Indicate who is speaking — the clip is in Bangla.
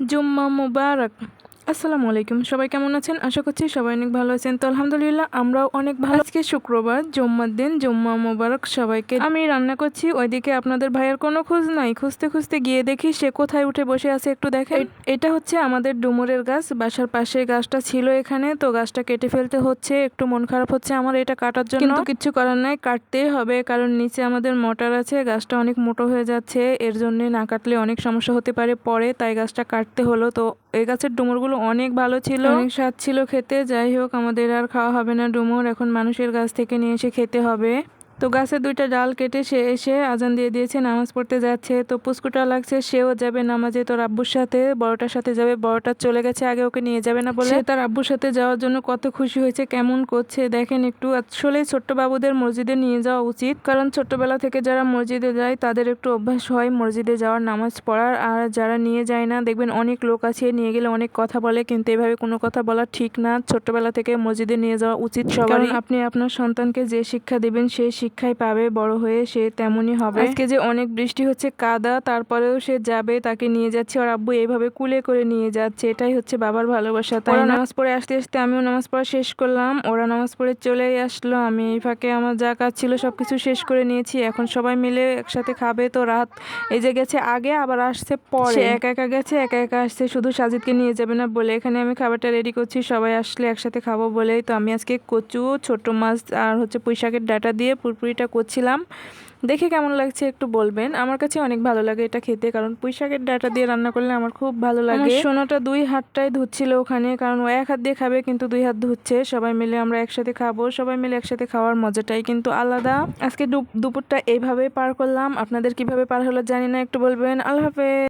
Speaker 1: জুম্মা মুবারক আসসালামু আলাইকুম। সবাই কেমন আছেন? আশা করছি সবাই অনেক ভালো আছেন। তো আলহামদুলিল্লাহ আমরাও অনেক ভালো। আজকে শুক্রবার জম্মার দিন জম্মা মোবারক সবাইকে। আমি রান্না করছি ওইদিকে আপনাদের ভাইয়ের কোনো খোঁজ নাই। খুঁজতে খুঁজতে গিয়ে দেখি সে কোথায় উঠে বসে আছে একটু দেখেন। এটা হচ্ছে আমাদের ডুমুরের গাছ। বাসার পাশে গাছটা ছিল এখানে। তো গাছটা কেটে ফেলতে হচ্ছে একটু মন খারাপ হচ্ছে আমার এটা কাটার জন্য। কিন্তু কিচ্ছু করার নাই কাটতেই হবে কারণ নিচে আমাদের মোটর আছে গাছটা অনেক মোটো হয়ে যাচ্ছে। এর জন্য না কাটলে অনেক সমস্যা হতে পারে পরে তাই গাছটা কাটতে হলো। তো এই গাছের ডুমুরগুলো অনেক ভালো ছিল। অনেক স্বাদ ছিল খেতে। যাই হোক, আমাদের আর খাওয়া হবে না ডুমুর। এখন মানুষের গাছ থেকে নিয়ে এসে খেতে হবে। তো গাছের দুইটা ডাল কেটে সে এসে আজান দিয়ে দিয়েছে নামাজ পড়তে যাচ্ছে। তো পুস্কুটা লাগছে সেও যাবে নামাজে। তোর আব্বুর সাথে বড়টার সাথে যাবে। বড়টা চলে গেছে আগে ওকে নিয়ে যাবে না বলে। তার আব্বুর সাথে যাওয়ার জন্য কত খুশি হয়েছে কেমন করছে দেখেন একটু। আসলে ছোট্ট বাবুদের মসজিদে নিয়ে যাওয়া উচিত। কারণ ছোট্টবেলা থেকে যারা মসজিদে যায় তাদের একটু অভ্যাস হয় মসজিদে যাওয়ার নামাজ পড়ার। আর যারা নিয়ে যায় না দেখবেন অনেক লোক আছে নিয়ে গেলে অনেক কথা বলে কিন্তু এভাবে কোনো কথা বলা ঠিক না। ছোট্টবেলা থেকে মসজিদে নিয়ে যাওয়া উচিত সবারই। আপনি আপনার সন্তানকে যে শিক্ষা দিবেন সেই শিক্ষাই পাবে বড় হয়ে সে তেমনই হবে। আজকে যে অনেক বৃষ্টি হচ্ছে কাদা তারপরেও সে যাবে তাকে নিয়ে যাচ্ছে আর আব্বু এইভাবে কুলে করে নিয়ে যাচ্ছে এটাই হচ্ছে বাবার ভালোবাসা তাই নামাজ পড়ে আসতে আসতে আমিও নামাজ পড়া শেষ করলাম ওরা নামাজ পড়ে চলেই আসলো আমি এই ফাঁকে আমার যা কাজ ছিল সব কিছু শেষ করে নিয়েছি এখন সবাই মিলে একসাথে খাবে তো রাত এই যে গেছে আগে আবার আসছে পরে। একা একা গেছে একা একা আসছে শুধু সাজিদকে নিয়ে যাবে না বলে এখানে আমি খাবারটা রেডি করছি সবাই আসলে একসাথে খাব বলেই তো আমি আজকে কচু ছোট মাছ আর হচ্ছে পুঁইশাকের ডাটা দিয়ে পুরপুরিটা করছিলাম। দেখে কেমন লাগছে একটু বলবেন। আমার কাছে অনেক ভালো লাগে এটা খেতে কারণ পুঁইশাকের ডাটা দিয়ে রান্না করলে আমার খুব ভালো লাগে। সোনাটা দুই হাতটাই ধুচ্ছিল ওখানে কারণ ও এক হাত দিয়ে খাবে কিন্তু দুই হাত ধুচ্ছে। সবাই মিলে আমরা একসাথে খাব সবাই মিলে একসাথে খাওয়ার মজাটাই কিন্তু আলাদা। আজকে দুপুরটা এইভাবে পার করলাম। আপনাদের কীভাবে পার হলো জানি না একটু বলবেন। আল্লাহ হাফেজ।